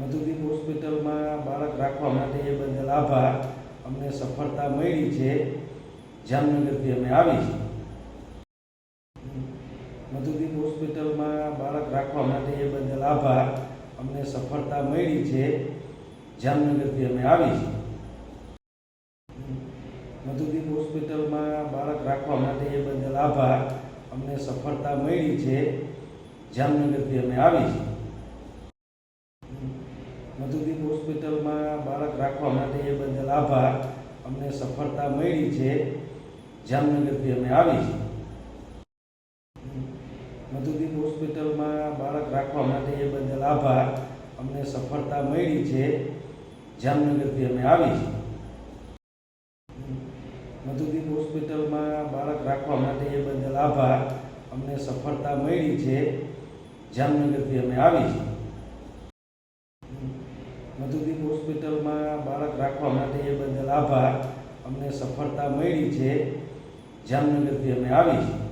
મધુદીપ હોસ્પિટલમાં બાળક રાખવા માટે એ બદલ આભાર. અમને સફળતા મળી છે. જામનગરથી અમે આવી છીએ. મધુદીપ હોસ્પિટલમાં બાળક રાખવા માટે એ બદલ આભાર. અમને સફળતા મળી છે. જામનગરથી અમે આવી છીએ. મધુદીપ હોસ્પિટલમાં બાળક રાખવા માટે એ બદલ આભાર. અમને સફળતા મળી છે. જામનગરથી અમે આવી છે મધુદીપ હોસ્પિટલમાં બાળક રાખવા માટે એ બદલ આભાર. અમને સફળતા મળી છે. જામનગરથી અમે આવી છીએ. મધુદીપ હોસ્પિટલમાં બાળક રાખવા માટે એ બદલ આભાર. અમને સફળતા મળી છે. જામનગરથી અમે આવી છીએ. મધુદીપ હોસ્પિટલમાં બાળક રાખવા માટે એ બદલ આભાર. અમને સફળતા મળી છે. જામનગરથી અમે આવી છે મધુદીપ હોસ્પિટલમાં બાળક રાખવા માટે એ બદલ આભાર. અમને સફળતા મળી છે. જામનગરથી અમે આવી છે